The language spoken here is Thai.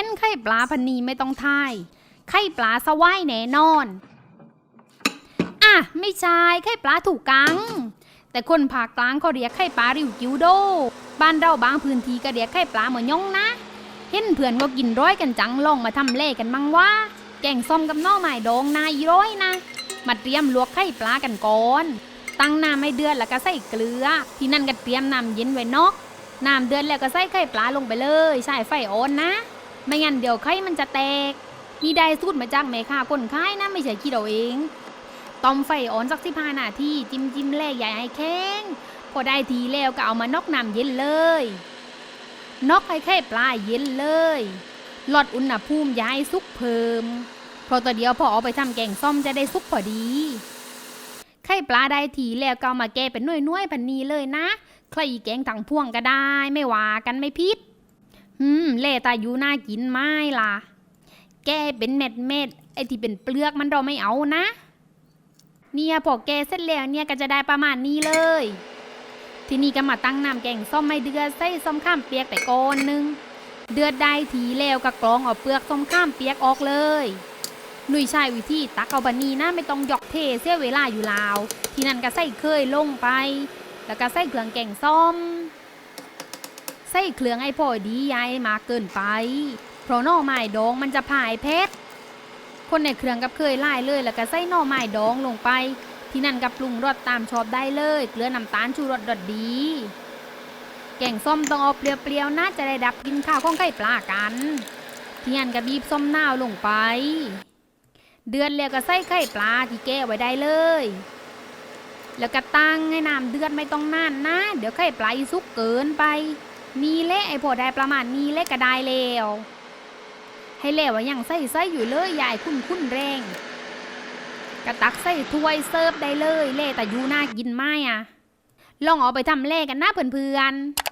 ห็นไข่ปลาพันนีไม่ต้องทาย ไข่ปลาสวายแน่นอน อะ ไม่ใช่ ไข่ปลาถูกกัง แต่คนภาคกลางเขาเรียกไข่ปลาริวกิวโด บ้านเราบางพื้นที่ก็เรียกไข่ปลาหมอยองนะ เห็นเพื่อนก็กินร้อยกันจังลองมาทำเล่กันมั่งว่า แกงส้มกับน่อไม้ดองนายร้อยนะ มาเตรียมลวกไข่ปลากันก่อน ตั้งน้ำให้เดือดแล้วก็ใส่เกลือ ที่นั่นก็เตรียมน้ำเย็นไว้นอกน้ำเดือดแล้วก็ใส่ไข่ปลาลงไปเลย ใส่ไฟอ่อนนะ ไม่งั้นเดี๋ยวไข่มันจะแตก นี่ได้สูตรมาจากแม่ค้าคนขายนะไม่ใช่คิดเอาเอง ต้มไฟอ่อนสักสิบห้านาทีจิ้มจิ้มแลกใหญ่ให้แข็ง พอได้ทีแล้วก็เอามานอกน้ำเย็นเลย นอกให้ไข่ปลาเย็นเลยลดอุณหภูมิย่าให้สุกเพิ่ม เพราะตัวเดียวพอเอาไปทำแกงส้มจะได้สุกพอดีไข่ปลาได้ทีแล้วก็เอามาแก้เป็นน่วยๆพันนีเลยนะ ใครแกงถังพ่วงก็ได้ไม่ว่ากันไม่พิษ อืมเล่ตาอยู่น่ากินไหม้ล่ะ แกเป็นเม็ดเม็ดไอ้ที่เป็นเปลือกมันเราไม่เอานะ เนี่ยพอแกเสร็จแล้วเนี่ยก็จะได้ประมาณนี้เลย ทีนี้ก็มาตั้งน้ำแกงส้มไม่เดือดใส่ส้มข้ามเปียกไปก่อนหนึง เดือดได้ทีแล้วก็กรองเอาเปลือกส้มข้ามเปียกออกเลย หนุ่ยใช้วิธีตักเอาบันนี้นะไม่ต้องหยอกเทเสียเวลาอยู่ลาว ทีนั้นก็ใส่เคยลงไป แล้วก็ใส่เครื่องแกงส้ม ใส่เครื่องไอ้พอดียายมากเกินไป เพราะหน่อไม้ดองมันจะผายเพชรคนในเครื่องกับเคยไล่เลย แล้วก็ใส่หน่อไม้ดองลงไป ที่นั่นกับปรุงรสตามชอบได้เลย เกลือน้ำตาลชูรสดดดี แกงส้มต้องเอาเปรี้ยวๆน่าจะได้ดับกินข้าวของไก่ปลากันที่นั่นก็บีบส้มหน้าลงไป เดือดแล้วก็ใส่ไข่ปลาที่แก้ไว้ได้เลยแล้วก็ตั้งให้น้ำเดือดไม่ต้องนานนะ เดี๋ยวไข่ปลาสุกเกินไป มีเละไอ้พอได้ประมาณนี้เละก็ได้แล้วให้เละว่ายังใส่ใส่อยู่เลยยายคุ้นคุ้นแรงกระตักใส่ถ้วยเสิร์ฟได้เลยเละแต่ยูน่ากินไม่อะลองเอาไปทำเล่กันนะเพื่อนๆ